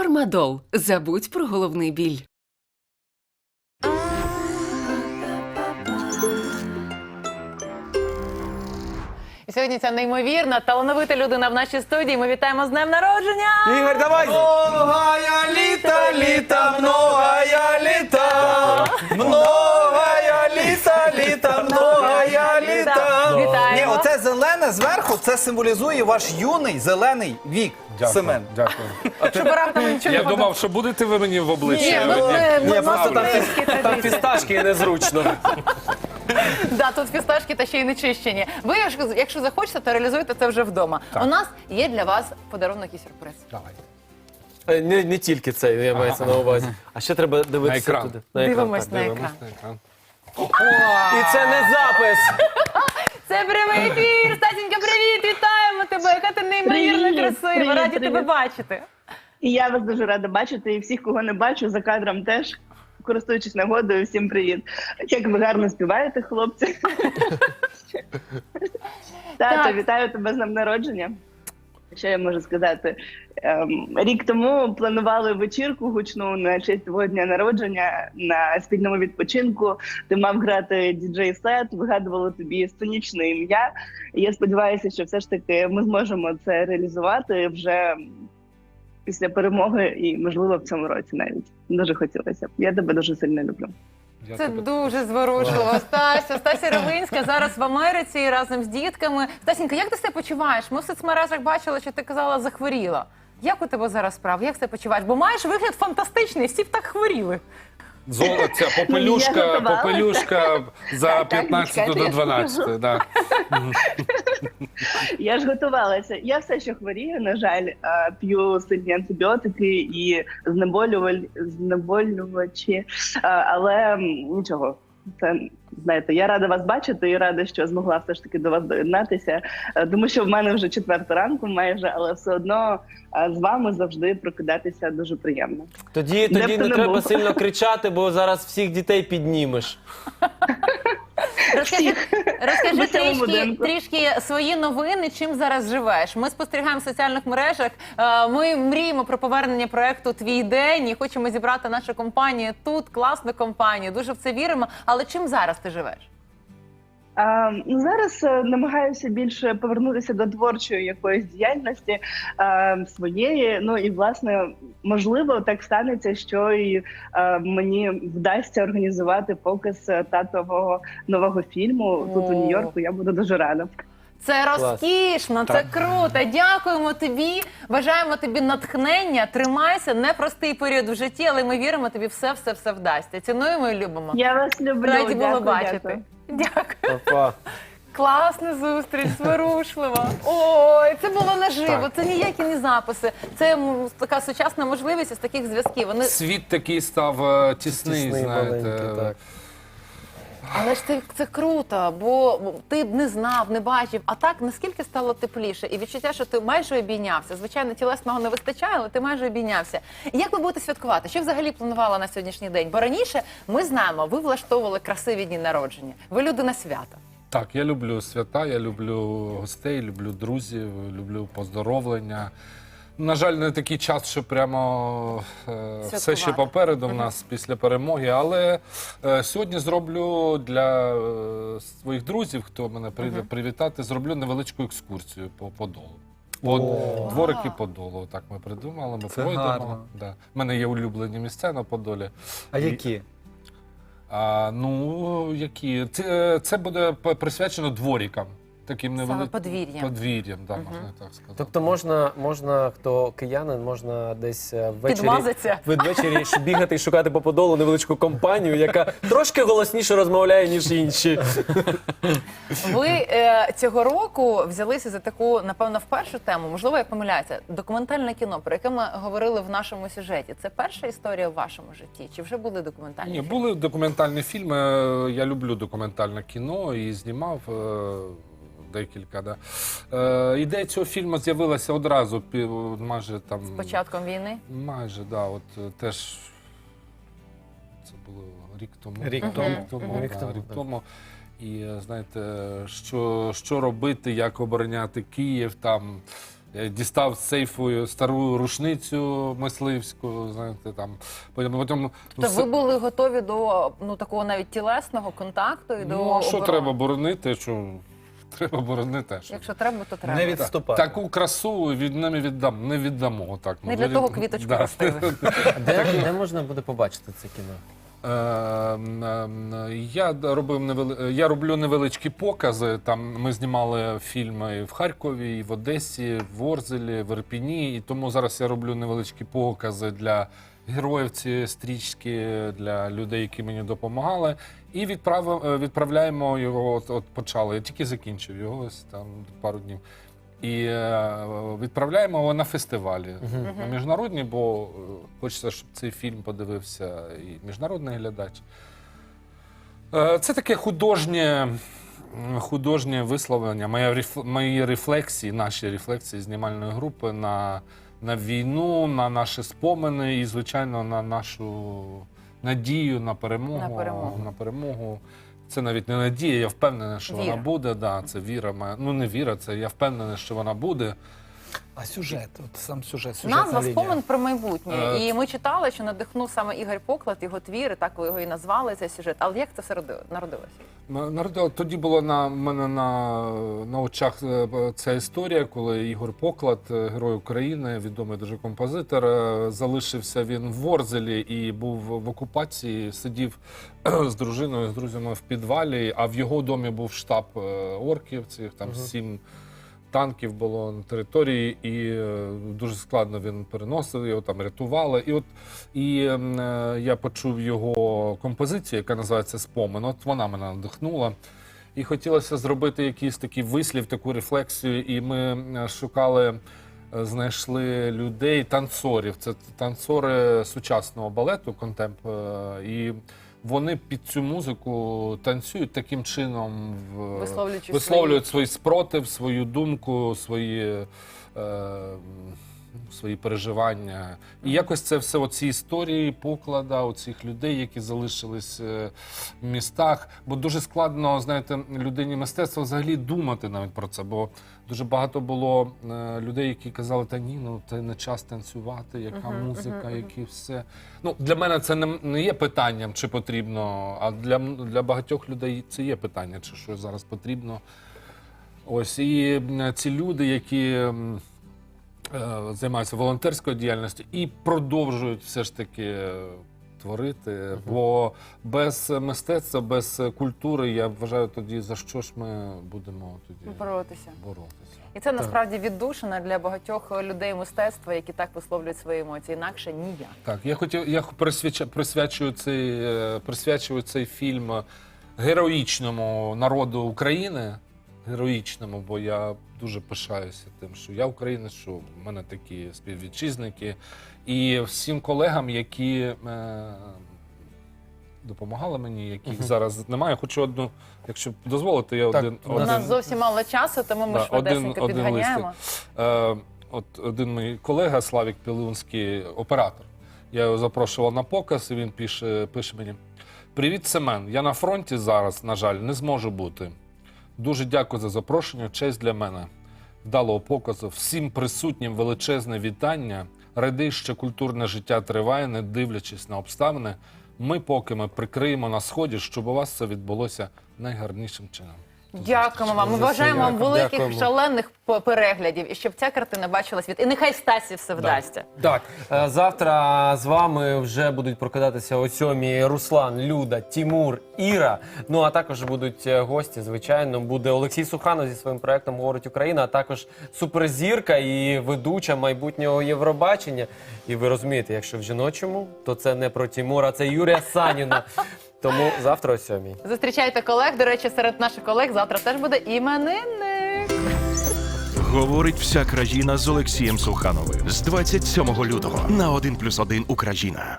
Фармадол. Забудь про головний біль. І сьогодні ця неймовірна, талановита людина в нашій студії. Ми вітаємо з днем народження! Ігор, давай! Довгая літа, літа, зелене зверху, це символізує ваш юний зелений вік, Семен. Дякую. Щоб раптом нічого Я не думав, що будете ви мені в Ні, обличчя. ну, ми, ми, Ні, ми просто там Там фісташки незручно. Да, тут фісташки та ще й не чищені. Ви, якщо, якщо захочете, то реалізуйте це вже вдома. У нас є для вас подарунок і сюрприз. Давай. Е, Не, не тільки це, я маю це на увазі. А ще треба дивитися На екран. туди. Дивимось так, на дивимось. екран. На екран. І це не запис. Це прямий ефір! Раді привіт. тебе бачити. І я вас дуже рада бачити, і всіх, кого не бачу, за кадром теж. Користуючись нагодою, всім привіт. Як ви гарно співаєте, хлопці. Тато, вітаю тебе з днем народження. Що я можу сказати? Ем, рік тому планували вечірку гучну на честь твого дня народження на спільному відпочинку. Ти мав грати діджей сет, вигадували тобі сценічне ім'я. Я сподіваюся, що все ж таки ми зможемо це реалізувати вже після перемоги, і можливо в цьому році навіть дуже хотілося. б. Я тебе дуже сильно люблю. Я Це тебе- дуже зворушливо. Стася, Стася Равинська зараз в Америці разом з дітками. Стасінька, як ти себе почуваєш? Ми в соцмережах бачили, що ти казала, захворіла. Як у тебе зараз справа? Як себе почуваєш? Бо маєш вигляд фантастичний, всі б так хворіли. Золо, ця Я попелюшка, готувалася. попелюшка за Так, так, 15 чекайте, до я 12. Да. Я ж готувалася. Я все ще хворію, на жаль, а, п'ю сильні антибіотики і знеболюваль... знеболювачі, А, але м, нічого. Це знаєте, я рада вас бачити і рада, що змогла все ж таки до вас доєднатися, Е, тому що в мене вже четверта ранку, майже, але все одно з вами завжди прокидатися дуже приємно. Тоді, Де тоді не не треба було. сильно кричати, бо зараз всіх дітей піднімеш. Розкажи, розкажи трішки, трішки свої новини, чим зараз живеш. Ми спостерігаємо в соціальних мережах. е, Ми мріємо про повернення проекту Твій день і хочемо зібрати нашу компанію тут, класну компанію. Дуже в це віримо. Але чим зараз ти живеш? А, ну, зараз е, намагаюся більше повернутися до творчої якоїсь діяльності своєї. Ну і власне можливо так станеться, що і мені вдасться організувати показ е, татового нового фільму тут у Нью-Йорку. Я буду дуже рада. Це розкішно, це круто. Дякуємо тобі. Бажаємо тобі натхнення. Тримайся, непростий період в житті, але ми віримо, тобі все, все, все вдасться. Цінуємо і любимо. Я вас люблю. Раді було Дякую, бачити. дякую. Дякую. Папа. Класна зустріч, зворушлива. Ой, це було наживо. Так. Це ніякі не записи. Це м, така сучасна можливість із таких зв'язків. Вони Світ такий став е, тісний, Тісний, знаєте. маленький, так. Але ж це, це круто, бо ти б не знав, не бачив. А так наскільки стало тепліше, і відчуття, що ти майже обійнявся. Звичайно, тілесного не вистачає, але ти майже обійнявся. Як ви будете святкувати? Що взагалі планувала на сьогоднішній день? Бо раніше ми знаємо, ви влаштовували красиві дні народження. Ви людина свята. Так, я люблю свята, я люблю гостей, люблю друзів, люблю поздоровлення. На жаль, не такий час, що прямо е, все ще попереду в нас після перемоги. Але е, сьогодні зроблю для е, своїх друзів, хто мене прийде привітати, зроблю невеличку екскурсію по Подолу. По дворики Подолу. Так ми придумали. Ми Це пройдемо. гарно. Да. У мене є улюблені місця на Подолі. А які? А, ну, які? Це, це буде п- присвячено дворікам. Таким невеликим подвір'ям. подвір'ям, да, можна так сказати. Тобто можна, можна, хто киянин, можна десь е, ввечері, Підмазаться. ввечері бігати і шукати по подолу невеличку компанію, яка трошки голосніше розмовляє, ніж інші. Ви е, цього року взялися за таку, напевно, в першу тему. Можливо, я помиляюся. Документальне кіно, про яке ми говорили в нашому сюжеті. Це перша історія в вашому житті? Чи вже були документальні? Ні, фільми? були документальні фільми. Я люблю документальне кіно і знімав е, декілька. Да. Е, ідея цього фільму з'явилася одразу, майже там. з початком війни? Майже, да, от е, теж це було рік тому. Рік тому. Рік тому, да, Рік тому, рік так. тому. І е, знаєте, що, що робити, як обороняти Київ там. Я дістав з сейфу стару рушницю мисливську, знаєте, там потім. потім То все- ви були готові до ну такого навіть тілесного контакту і до Ну, а що оборони? треба боронити? Що треба боронити? Що? Якщо треба, то треба. Не відступати. Таку красу від ними віддам, не віддамо. Отак. Не для того квіточку ростили. Де, де можна буде побачити це кіно? Е, м, Я робив невели... я роблю невеличкі покази. Там ми знімали фільми в Харкові, і в Одесі, в Орзелі, в Ірпіні. І тому зараз я роблю невеличкі покази для героїв цієї стрічки, для людей, які мені допомагали. І відправ... е, відправляємо його. От, от почали. Я тільки закінчив його ось там пару днів. І е, відправляємо його на фестивалі на міжнародні, бо е, хочеться, щоб цей фільм подивився і міжнародний глядач. Е, Це таке художнє, художнє висловлення, моя мої рефлексії, наші рефлексії знімальної групи на, на війну, на наші спомини і, звичайно, на нашу надію на перемогу. На перемогу. на перемогу. Це навіть не надія, я впевнений, що Віра. вона буде. Да, це віра моя. Ну не віра, це я впевнений, що вона буде. А сюжет, от сам сюжет, сюжетна Назва лінія. спомин про майбутнє. Е, І ми читали, що надихнув саме Ігор Поклад, його твіри, так ви його і назвали цей сюжет. Але як це все роди- народилося? М- тоді була на в мене на, на очах е, б- ця історія, коли Ігор Поклад, е, герой України, відомий дуже композитор, е, залишився він в Ворзелі і був в окупації, сидів з дружиною, з друзями в підвалі. А в його домі був штаб е, орків, цих там сім. Танків було на території, і е, дуже складно він переносив його там рятували. І от і ем, е, я почув його композицію, яка називається Спомин. От вона мене надихнула. І хотілося зробити якийсь такий вислів, таку рефлексію. І ми е, шукали, знайшли людей, танцорів. Це танцори сучасного балету контемп. І вони під цю музику танцюють таким чином, в- висловлюють свій спротив, свою думку, свої. Е, Свої переживання. І якось це все оці історії поклада, оцих людей, які залишились е, в містах. Бо дуже складно, знаєте, людині мистецтва взагалі думати навіть про це. Бо дуже багато було е, людей, які казали, та ні, ну це не час танцювати, яка музика, які все. Ну, для мене це не, не є питанням, чи потрібно, а для, для багатьох людей це є питання, чи що зараз потрібно. Ось і ці люди, які займаються волонтерською діяльністю і продовжують все ж таки е, творити. Бо без мистецтва, без культури, я вважаю, тоді за що ж ми будемо тоді Боротися. боротися. І це насправді віддушина для багатьох людей мистецтва, які так висловлюють свої емоції. Інакше ніяк. Так, я хотів, я присвячу, присвячую цей е, присвячую цей фільм героїчному народу України. Героїчному, бо я дуже пишаюся тим, що я українець, що в мене такі співвітчизники, і всім колегам, які е, допомагали мені, яких зараз немає. Хочу одну, якщо дозволите, я Так, один, у У нас зовсім мало часу, тому ми Да, швидесенько один- один підганяємо. Е, от один мій колега Славік Пілунський, оператор. Я його запрошував на показ, і він пише, пише мені: Привіт, Семен. Я на фронті зараз, на жаль, не зможу бути. Дуже дякую за запрошення. Честь для мене. Вдалого показу. Всім присутнім величезне вітання. Ради, що культурне життя триває, не дивлячись на обставини. Ми поки ми прикриємо на сході, щоб у вас це відбулося найгарнішим чином. Дякуємо вам. Ми бажаємо вам Дякую. великих Дякуємо. шалених переглядів і щоб ця картина бачила світ. І нехай Стасі все вдасться. Так, е, завтра з вами вже будуть прокидатися о сьомій Руслан, Люда, Тімур, Іра. Ну а також будуть е, гості. Звичайно, буде Олексій Суханов зі своїм проектом Говорить Україна, а також суперзірка і ведуча майбутнього Євробачення. І ви розумієте, якщо в жіночому, то це не про Тімура, це Юрія Саніна. Тому завтра о сьомій. Зустрічайте колег. До речі, серед наших колег завтра теж буде іменинник. Говорить вся країна з Олексієм Сухановим з 27 лютого на 1+,1 Україна.